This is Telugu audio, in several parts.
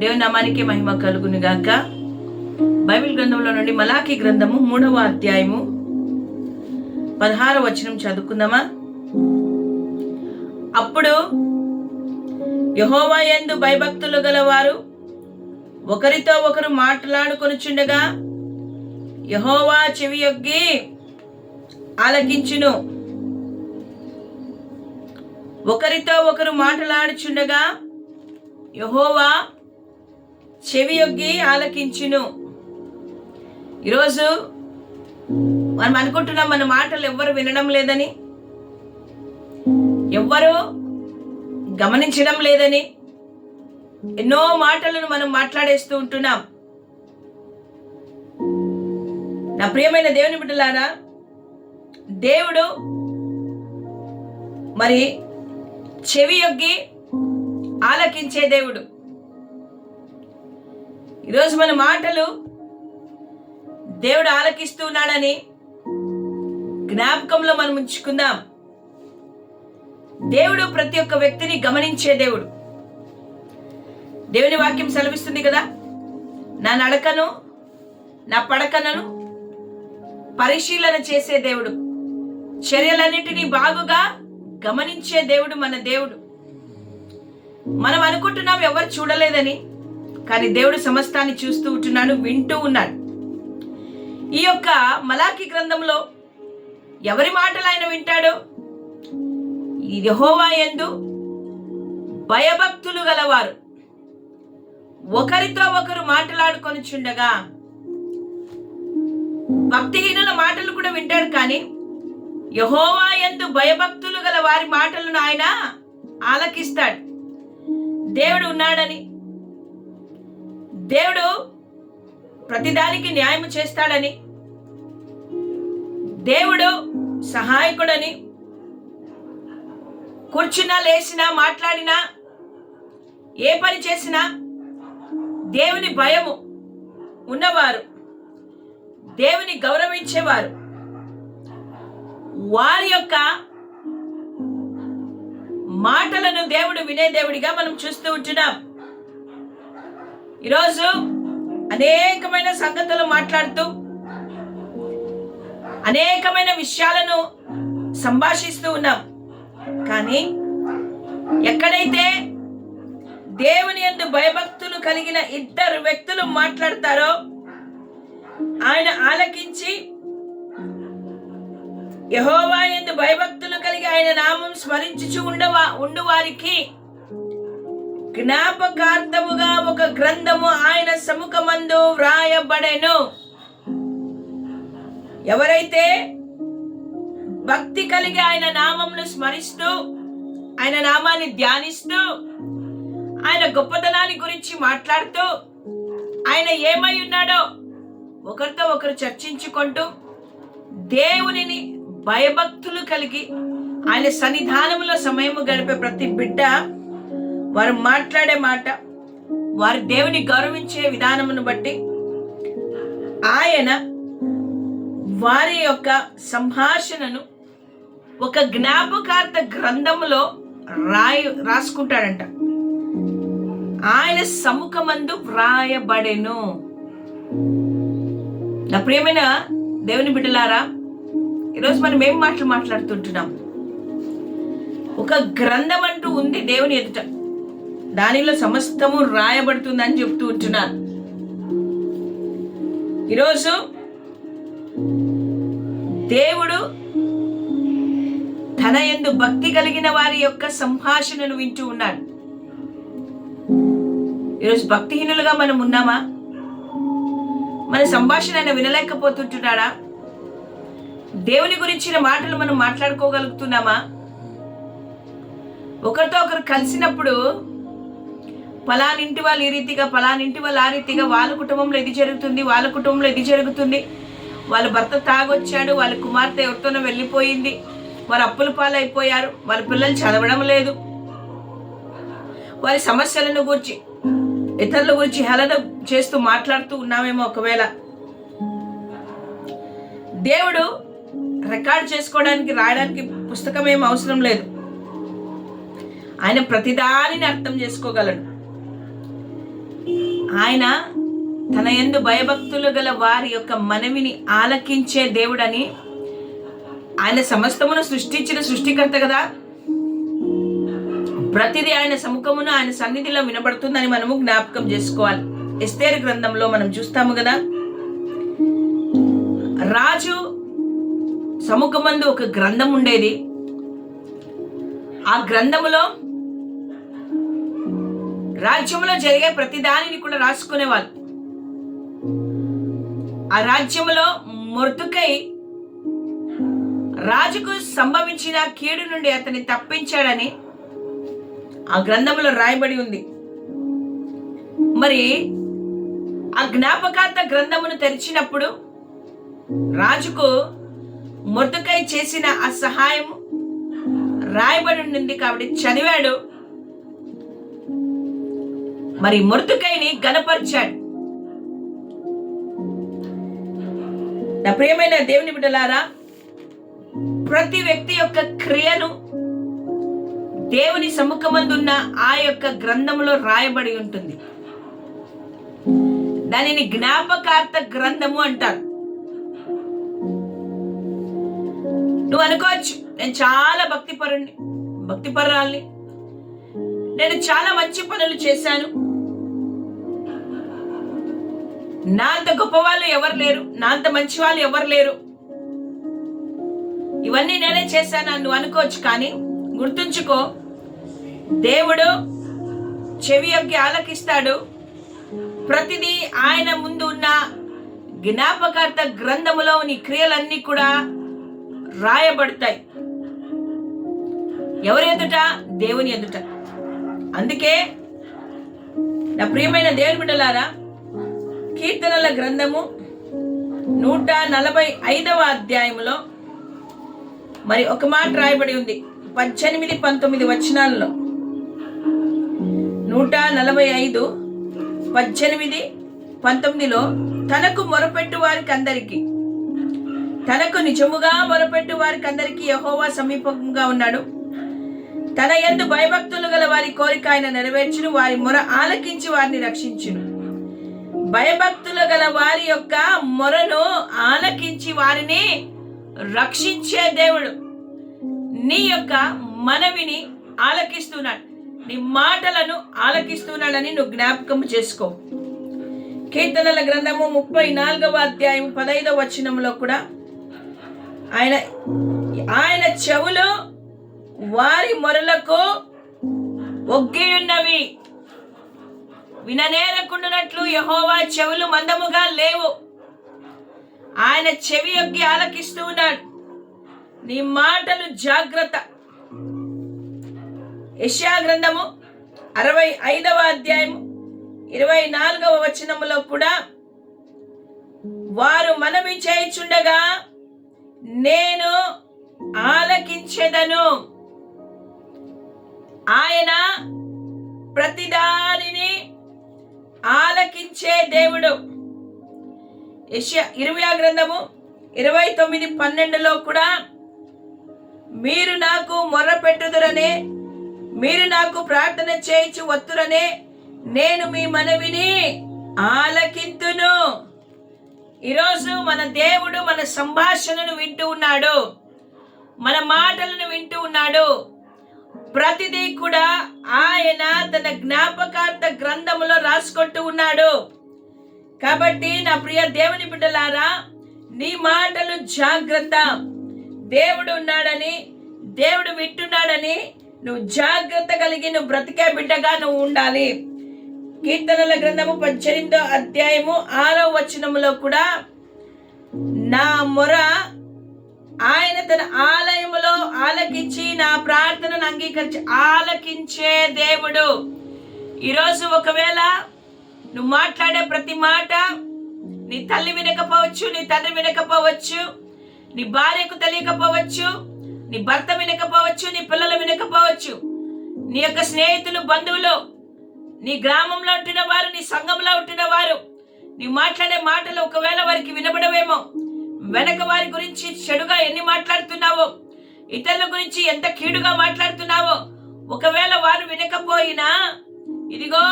దేవుని నామానికి మహిమ కలుగును గాక బైబిల్ గ్రంథంలో నుండి మలాఖీ గ్రంథము మూడవ అధ్యాయము పదహార వచనం చదువుకుందామా? అప్పుడు యహోవా ఎందు భయభక్తులు గలవారు ఒకరితో ఒకరు మాట్లాడుకొనుచుండగా యహోవా చెవి యొగ్గి ఆలకించును. ఒకరితో ఒకరు మాట్లాడుచుండగా యహోవా చెవియొగ్గి ఆలకించును. ఈరోజు మనం అనుకుంటున్నాం మన మాటలు ఎవ్వరు వినడం లేదని ఎవ్వరు గమనించడం లేదని ఎన్నో మాటలను మనం మాట్లాడేస్తూ ఉంటున్నాం. నా ప్రియమైన దేవుని బిడ్డలారా దేవుడు మరి చెవి యొగ్గి ఆలకించే దేవుడు. ఈరోజు మన మాటలు దేవుడు ఆలకిస్తూ ఉన్నాడని జ్ఞాపకంలో మనం ఉంచుకుందాం. దేవుడు ప్రతి ఒక్క వ్యక్తిని గమనించే దేవుడు. దేవుని వాక్యం సెలవిస్తుంది కదా? నా నడకను నా పడకనను పరిశీలన చేసే దేవుడు. చర్యలన్నిటినీ బాగుగా గమనించే దేవుడు మన దేవుడు. మనం అనుకుంటున్నాం ఎవరు చూడలేదని కానీ దేవుడు సమస్తాన్ని చూస్తూ ఉంటున్నాడు వింటూ ఉన్నాడు. ఈ యొక్క మలాఖీ గ్రంథంలో ఎవరి మాటలు ఆయన వింటాడు యహోవా ఎందు యందు భయభక్తులు గలవారు. ఒకరితో ఒకరు మాట్లాడుకొని చుండగా భక్తిహీనుల మాటలు కూడా వింటాడు కానీ యహోవా యందు భయభక్తులు గల వారి మాటలను ఆయన ఆలకిస్తాడు. దేవుడు ఉన్నాడని దేవుడు ప్రతిదానికి న్యాయం చేస్తాడని దేవుడు సహాయకుడని కూర్చున్నా లేచినా మాట్లాడినా ఏ పని చేసినా దేవుని భయము ఉన్నవారు దేవుని గౌరవించేవారు. వారి యొక్క మాటలను దేవుడు వినే దేవుడిగా మనం చూస్తూ ఉంటున్నాం. ఈరోజు అనేకమైన సంగతులు మాట్లాడుతూ అనేకమైన విషయాలను సంభాషిస్తూ ఉన్నాం. కానీ ఎక్కడైతే దేవుని ఎందు భయభక్తులు కలిగిన ఇద్దరు వ్యక్తులు మాట్లాడతారో ఆయన ఆలకించి యహోవా ఎందు భయభక్తులు కలిగి ఆయన నామం స్మరించుచు ఉండవా ఉండు వారికి జ్ఞాపకార్థముగా ఒక గ్రంథము ఆయన సముఖమందు వ్రాయబడెను. ఎవరైతే భక్తి కలిగి ఆయన నామంను స్మరిస్తూ ఆయన నామాన్ని ధ్యానిస్తూ ఆయన గొప్పతనాన్ని గురించి మాట్లాడుతూ ఆయన ఏమై ఉన్నాడో ఒకరితో ఒకరు చర్చించుకుంటూ దేవునిని భయభక్తులు కలిగి ఆయన సన్నిధానంలో సమయము గడిపే ప్రతి బిడ్డ వారు మాట్లాడే మాట వారి దేవుని గౌరవించే విధానమును బట్టి ఆయన వారి యొక్క సంభాషణను ఒక జ్ఞాపకార్థ గ్రంథములో రాయి రాసుకుంటాడంట. ఆయన సముఖమందు వ్రాయబడెను. నా ప్రియమైన దేవుని బిడ్డలారా ఈరోజు మనం ఏం మాటలు మాట్లాడుతుంటున్నాం? ఒక గ్రంథం అంటూ ఉంది దేవుని ఎదుట. దానిలో సమస్తము రాయబడుతుందని చెప్తూ ఉంటున్నాను. ఈరోజు దేవుడు తన ఎందు భక్తి కలిగిన వారి యొక్క సంభాషణను వింటూ ఉన్నాడు. ఈరోజు భక్తిహీనులుగా మనం ఉన్నామా? మన సంభాషణ ఆయన వినలేకపోతుంటున్నాడా? దేవుని గురించిన మాటలు మనం మాట్లాడుకోగలుగుతున్నామా? ఒకరితో ఒకరు కలిసినప్పుడు పలానింటి వాళ్ళు ఈ రీతిగా పలానింటి వాళ్ళు ఆ రీతిగా వాళ్ళ కుటుంబంలో ఇది జరుగుతుంది వాళ్ళ కుటుంబంలో ఇది జరుగుతుంది. వాళ్ళ భర్త తాగొచ్చాడు వాళ్ళ కుమార్తె ఎవరితోనో వెళ్ళిపోయింది. వారు అప్పుల పాలైపోయారు వాళ్ళ పిల్లలు చదవడం లేదు. వారి సమస్యలను గురించి ఇతరుల గురించి హేళన చేస్తూ మాట్లాడుతూ ఉన్నామేమో ఒకవేళ. దేవుడు రికార్డ్ చేసుకోవడానికి రాయడానికి పుస్తకం ఏం అవసరం లేదు. ఆయన ప్రతిదానిని అర్థం చేసుకోగలడు. ఆయన తన ఎందు భయభక్తులు గల వారి యొక్క మనవిని ఆలకించే దేవుడని ఆయన సమస్తమును సృష్టించిన సృష్టికర్త కదా. ప్రతిదీ ఆయన సముఖమును ఆయన సన్నిధిలో వినబడుతుందని మనము జ్ఞాపకం చేసుకోవాలి. ఎస్తేరు గ్రంథంలో మనం చూస్తాము కదా. రాజు సముఖమందు ఒక గ్రంథం ఉండేది. ఆ గ్రంథములో రాజ్యంలో జరిగే ప్రతి దానిని కూడా రాసుకునేవాళ్ళు. ఆ రాజ్యములో మొర్దుకై రాజుకు సంభవించిన కీడు నుండి అతన్ని తప్పించాడని ఆ గ్రంథంలో రాయబడి ఉంది. మరి ఆ జ్ఞాపకార్థ గ్రంథమును తెరిచినప్పుడు రాజుకు మొర్దుకై చేసిన ఆ సహాయం రాయబడి ఉండింది కాబట్టి చదివాడు మరి మృతుకైని గనపరిచాడు నా ప్రియమైన దేవుని బిడ్డలారా ప్రతి వ్యక్తి యొక్క క్రియను దేవుని సముఖమందున్న ఆ యొక్క గ్రంథములో రాయబడి ఉంటుంది. దానిని జ్ఞాపకార్థ గ్రంథము అంటారు. నువ్వు అనుకోవచ్చు నేను చాలా భక్తిపరుణ్ణి భక్తిపరురాల్ని. నేను చాలా మంచి పనులు చేశాను. నా అంత గొప్ప వాళ్ళు ఎవరు లేరు? నా అంత మంచి వాళ్ళు ఎవరు లేరు? ఇవన్నీ నేనే చేశాను నువ్వు అనుకోవచ్చు కానీ గుర్తుంచుకో దేవుడు చెవి యొక్క ఆలకిస్తాడు. ప్రతిదీ ఆయన ముందు ఉన్న జ్ఞాపకార్థ గ్రంథములో నీ క్రియలన్నీ కూడా రాయబడతాయి. ఎవరి ఎదుట? దేవుని ఎదుట. అందుకే నా ప్రియమైన దేవుని బిడ్డలారా కీర్తనల గ్రంథము నూట నలభై ఐదవ అధ్యాయంలో మరి ఒక మాట రాయబడి ఉంది. పద్దెనిమిది పంతొమ్మిది వచనాల్లో. నూట నలభై ఐదు పద్దెనిమిది పంతొమ్మిదిలో తనకు మొరపెట్టు వారికి అందరికీ తనకు నిజముగా మొరపెట్టు వారికి అందరికీ యహోవా సమీపంగా ఉన్నాడు. తన ఎందు భయభక్తులు గల వారి కోరిక ఆయన నెరవేర్చును వారి మొర ఆలకించి వారిని రక్షించును. భయభక్తులు గల వారి యొక్క మొరను ఆలకించి వారిని రక్షించే దేవుడు. నీ యొక్క మనవిని ఆలకిస్తున్నాడు. నీ మాటలను ఆలకిస్తున్నాడని నువ్వు జ్ఞాపకం చేసుకో. కీర్తనల గ్రంథము ముప్పై నాలుగవ అధ్యాయం పదైదవ వచనంలో కూడా ఆయన ఆయన చెవులు వారి మొరలకు ఒగ్గియున్నవి. విననేరకుండునట్లు యహోవా చెవులు మందముగా లేవు. ఆయన చెవి యొక్క ఆలకిస్తూ ఉన్నాడు. నీ మాటలు జాగ్రత్త. యష్యా గ్రంథము అరవై ఐదవ అధ్యాయము ఇరవై నాలుగవ వచనములో కూడా వారు మనవి చేయుచుండగా నేను ఆలకించెదను. ఆయన ప్రతిదానిని ఆలకించే దేవుడు. యెషయా ఇరవై గ్రంథము ఇరవై తొమ్మిది పన్నెండులో కూడా మీరు నాకు మొర్ర పెట్టుదురనే మీరు నాకు ప్రార్థన చేయించు వత్తురనే నేను మీ మనవిని ఆలకింతును. ఈరోజు మన దేవుడు మన సంభాషణను వింటూ ఉన్నాడు. మన మాటలను వింటూ ఉన్నాడు. ప్రతిదీ కూడా ఆయన తన జ్ఞాపకార్థ గ్రంథములో రాసుకుంటూ ఉన్నాడు. కాబట్టి నా ప్రియ దేవుని బిడ్డలారా నీ మాటలు జాగ్రత్త. దేవుడు ఉన్నాడని దేవుడు వింటున్నాడని నువ్వు జాగ్రత్త కలిగి నువ్వు బ్రతికే బిడ్డగా నువ్వు ఉండాలి. కీర్తనల గ్రంథము పద్దెనిమిదో అధ్యాయము ఆరో వచనములో కూడా నా మొర ఆయన తన ఆలయములో ఆలకించి నా ప్రార్థనను అంగీకరించి ఆలకించే దేవుడు. ఈరోజు ఒకవేళ నువ్వు మాట్లాడే ప్రతి మాట నీ తల్లి వినకపోవచ్చు నీ తండ్రి వినకపోవచ్చు నీ భార్యకు తెలియకపోవచ్చు నీ భర్త వినకపోవచ్చు నీ పిల్లలు వినకపోవచ్చు నీ యొక్క స్నేహితులు బంధువులు నీ గ్రామంలో ఉంటున్న వారు నీ సంఘంలో ఉంటున్న వారు నీ మాట్లాడే మాటలు ఒకవేళ వారికి వినబడవేమో వెనక వారి గురించి చెడుగా ఎన్ని మాట్లాడుతున్నావో ఇతరుల గురించి ఎంత కీడుగా మాట్లాడుతున్నావో ఒకవేళ వారు వినకపోయినా ఇదిగో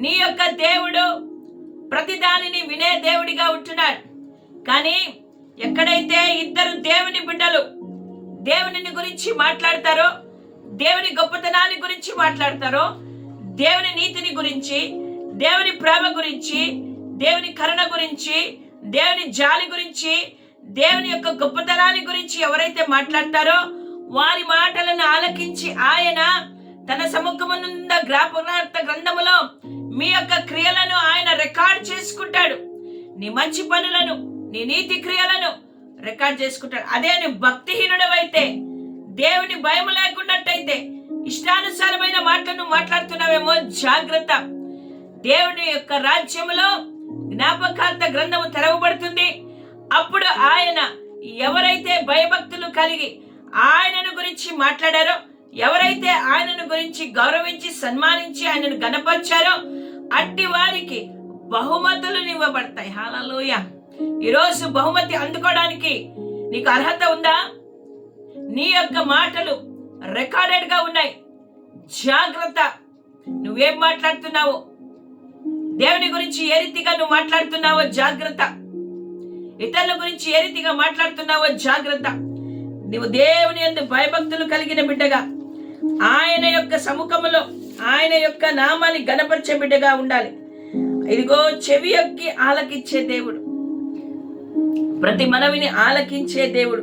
నీ యొక్క దేవుడు ప్రతి దానిని వినే దేవుడిగా ఉంటున్నాడు. కానీ ఎక్కడైతే ఇద్దరు దేవుని బిడ్డలు దేవుని గురించి మాట్లాడతారో దేవుని గొప్పతనాన్ని గురించి మాట్లాడతారో దేవుని నీతిని గురించి దేవుని ప్రేమ గురించి దేవుని కరుణ గురించి దేవుని జాలి గురించి దేవుని యొక్క గొప్పతనాన్ని గురించి ఎవరైతే మాట్లాడతారో వారి మాటలను ఆలకించి ఆయన తన సముఖమునున్న గ్రాపనార్థ గ్రంథములో మీ యొక్క క్రియలను ఆయన రికార్డ్ చేసుకుంటాడు. నీ మంచి పనులను నీ నీతి క్రియలను రికార్డ్ చేసుకుంటాడు. అదే నువ్వు భక్తిహీనుడవైతే దేవుని భయం లేకున్నట్టయితే ఇష్టానుసారమైన మాటలను మాట్లాడుతున్నావేమో జాగ్రత్త. దేవుని యొక్క రాజ్యములో జ్ఞాపకార్థ గ్రంథము తెరవబడుతుంది. అప్పుడు ఆయన ఎవరైతే భయభక్తులు కలిగి ఆయనను గురించి మాట్లాడారో ఎవరైతే ఆయనను గురించి గౌరవించి సన్మానించి ఆయనను గణపరిచారో అట్టి వారికి బహుమతులు ఇవ్వబడతాయి హాలలోయ ఈరోజు బహుమతి అందుకోవడానికి నీకు అర్హత ఉందా? నీ యొక్క మాటలు రికార్డెడ్గా ఉన్నాయి. జాగ్రత్త. నువ్వేం మాట్లాడుతున్నావో? దేవుని గురించి ఏ రీతిగా నువ్వు మాట్లాడుతున్నావో జాగ్రత్త. ఇతరుల గురించి ఏ రీతిగా మాట్లాడుతున్నావో జాగ్రత్త. నువ్వు దేవుని ఎందు భయభక్తులు కలిగిన బిడ్డగా ఆయన యొక్క సముఖములో ఆయన యొక్క నామాన్ని గణపరిచే బిడ్డగా ఉండాలి. ఇదిగో చెవి యొక్క ఆలకించే దేవుడు. ప్రతి మనవిని ఆలకించే దేవుడు.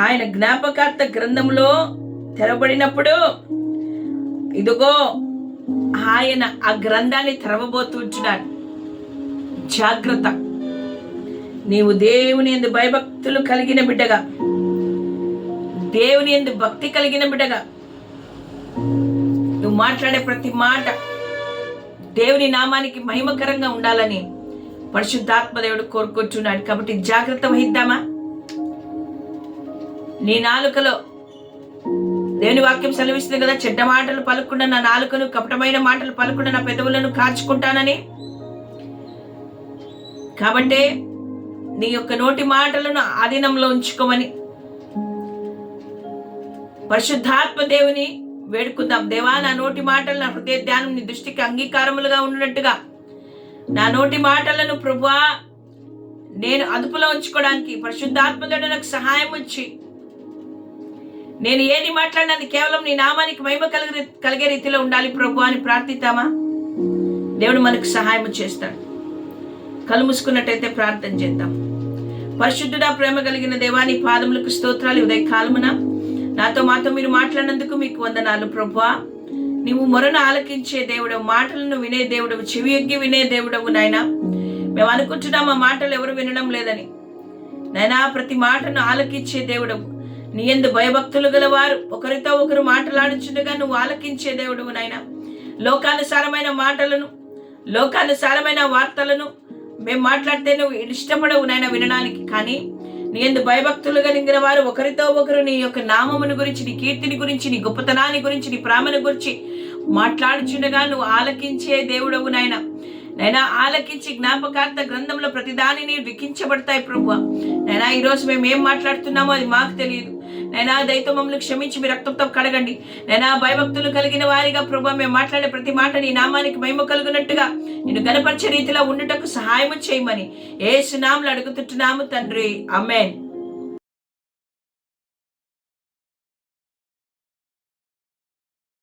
ఆయన జ్ఞాపకార్థ గ్రంథంలో తెరబడినప్పుడు ఇదిగో ఆయన ఆ గ్రంథాన్ని తెరవబోతుంటున్నాడు జాగ్రత్త. నీవు దేవుని ఎందు భయభక్తులు కలిగిన బిడ్డగా. దేవుని ఎందు భక్తి కలిగిన బిడ్డగా. నువ్వు మాట్లాడే ప్రతి మాట దేవుని నామానికి మహిమకరంగా ఉండాలని పరిశుద్ధాత్మ దేవుడు కోరుకుంటున్నాడు. కాబట్టి జాగ్రత్త వహిద్దామా? నీ నాలుకలో దేవుని వాక్యం సెలవిస్తుంది కదా చెడ్డ మాటలు పలుకుండా నా నాలుకను కపటమైన మాటలు పలుకుండా నా పెదవులను కాచుకుంటానని. కాబట్టి నీ యొక్క నోటి మాటలను ఆధీనంలో ఉంచుకోమని. పరిశుద్ధాత్మ దేవుని వేడుకుందాం. దేవా నా నోటి మాటలు నా హృదయ ధ్యానం నీ దృష్టికి అంగీకారములుగా ఉన్నట్టుగా నా నోటి మాటలను ప్రభువా నేను అదుపులో ఉంచుకోవడానికి పరిశుద్ధాత్మ దేవుడు నాకు సహాయం ఉంచి నేను ఏది మాట్లాడినది కేవలం నీ నామానికి మహిమ కలిగే కలిగే రీతిలో ఉండాలి ప్రభు అని ప్రార్థితామా దేవుడు మనకు సహాయం చేస్తాడు. కళ్ళు మూసుకున్నట్టయితే ప్రార్థన చేద్దాం. పరిశుద్ధుడా ప్రేమ కలిగిన దేవాని పాదములకు స్తోత్రాలు ఉదయ కాలమున నాతో మాతో మీరు మాట్లాడినందుకు మీకు వందనాలు ప్రభువా. నీవు మొరను ఆలకించే దేవుడు మాటలను వినే దేవుడు చెవి ఎగ్గి వినే దేవుడవు నాయన. మేము అనుకుంటున్నాం మా మాటలు ఎవరు వినడం లేదని. నైనా ప్రతి మాటను ఆలకించే దేవుడవు. నీ ఎందు భయభక్తులు గలవారు. ఒకరితో ఒకరు మాట్లాడుచుండగా నువ్వు ఆలకించే దేవుడు నాయన. లోకానుసారమైన మాటలను లోకానుసారమైన వార్తలను మేము మాట్లాడితే నువ్వు ఇష్టపడవు నాయన వినడానికి. కానీ నీ ఎందు భయభక్తులు కలిగిన వారు ఒకరితో ఒకరు నీ యొక్క నామమును గురించి నీ కీర్తిని గురించి నీ గొప్పతనాన్ని గురించి నీ ప్రేమను గురించి మాట్లాడుచుండగా నువ్వు ఆలకించే దేవుడవు నాయన. నైనా ఆలకించి జ్ఞాపకార్థ గ్రంథంలో ప్రతిదాని లిఖించబడతాయి ప్రభు నైనా ఈరోజు మేము ఏం మాట్లాడుతున్నామో అది మాకు తెలియదు. నైనా దయతో మమ్మల్ని క్షమించి మీ రక్తంతో కడగండి. నైనా భయభక్తులు కలిగిన వారిగా ప్రభు మేము మాట్లాడే ప్రతి మాట నీ నామానికి మహిమ కలుగునట్టుగా నేను గణపరిచే రీతిలో ఉండుటకు సహాయం చేయమని ఏ సునాములు అడుగుతుంటున్నాము తండ్రి. అమెన్